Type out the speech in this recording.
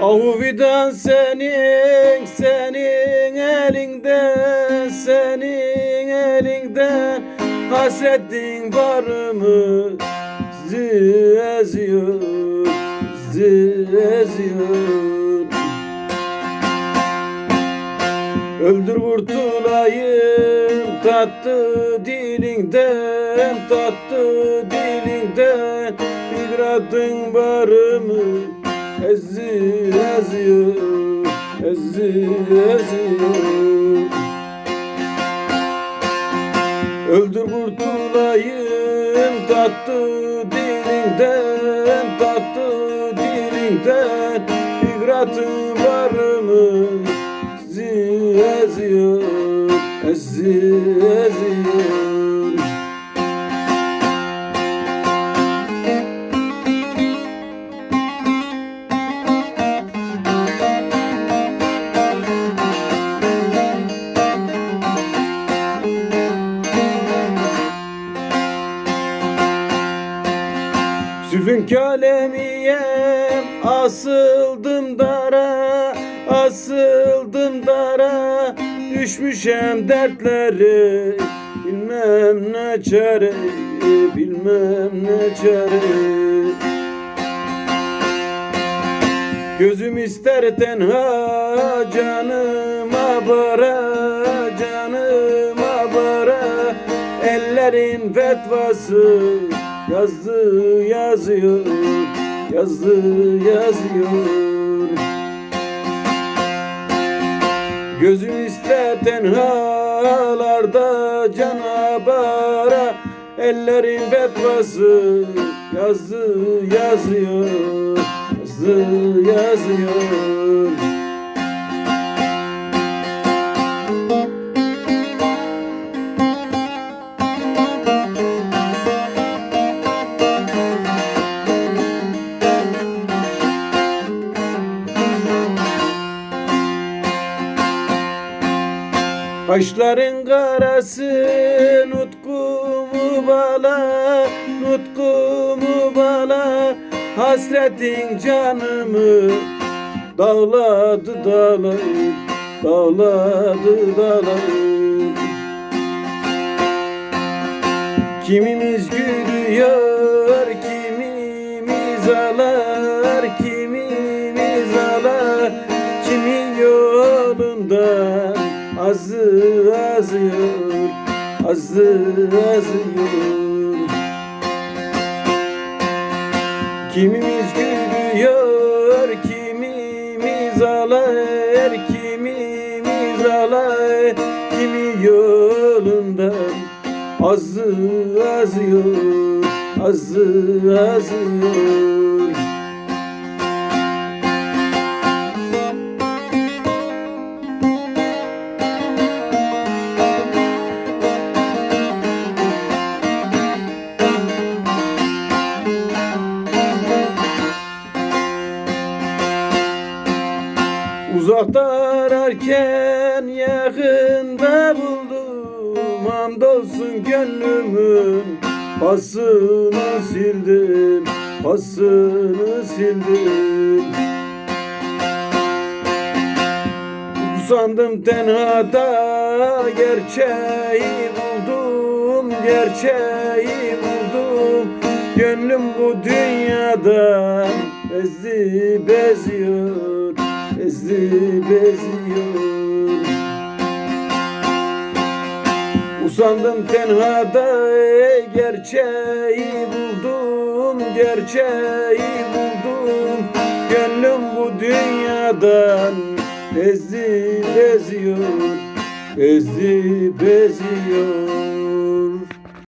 Ahuvidan senin, senin elinden, senin elinden. Hasretin varımı eziyor, eziyor. Öldür kurtulayım tatlı dilinden, tatlı dilinden. İdratın varımı ezi eziyor, ezi eziyor Öldür kurtulayım tatlı varımı ezi eziyor, ezi eziyor Zülfün kalemiyem asıldım dara Asıldım dara. Düşmüşem dertleri Bilmem ne çare Bilmem ne çare. Gözüm ister tenha canıma bara canıma bara. Ellerin fetvası yazdı yazıyor yazdı yazıyor. Gözüm ister tenhalarda canabara Ellerin fetvası. Yazdı yazıyor yazdı yazıyor Kaşların karası nutkumu bala Nutkumu bala? Hasretin canımı Dağladı dağlayıp Dağladı dağlayıp Kimimiz gülüyor Kimimiz ağlar Kimimiz ağlar. Kimin yolundan Azı azıyor Azı azıyor Kimimiz gülüyor Kimimiz ağlar Kimimiz ağlar. Kimi yolundan Azı azıyor Azı azıyor Uzakta ararken yakında buldum. Hamdolsun gönlümün pasını sildim Pasını sildim. Usandım tenhada gerçeği buldum Gerçeği buldum. Gönlüm bu dünyadan ezi beziyor Ezi beziyor Usandım tenhada gerçeği buldum Gerçeği buldum. Gönlüm bu dünyadan ezi beziyor Ezi beziyor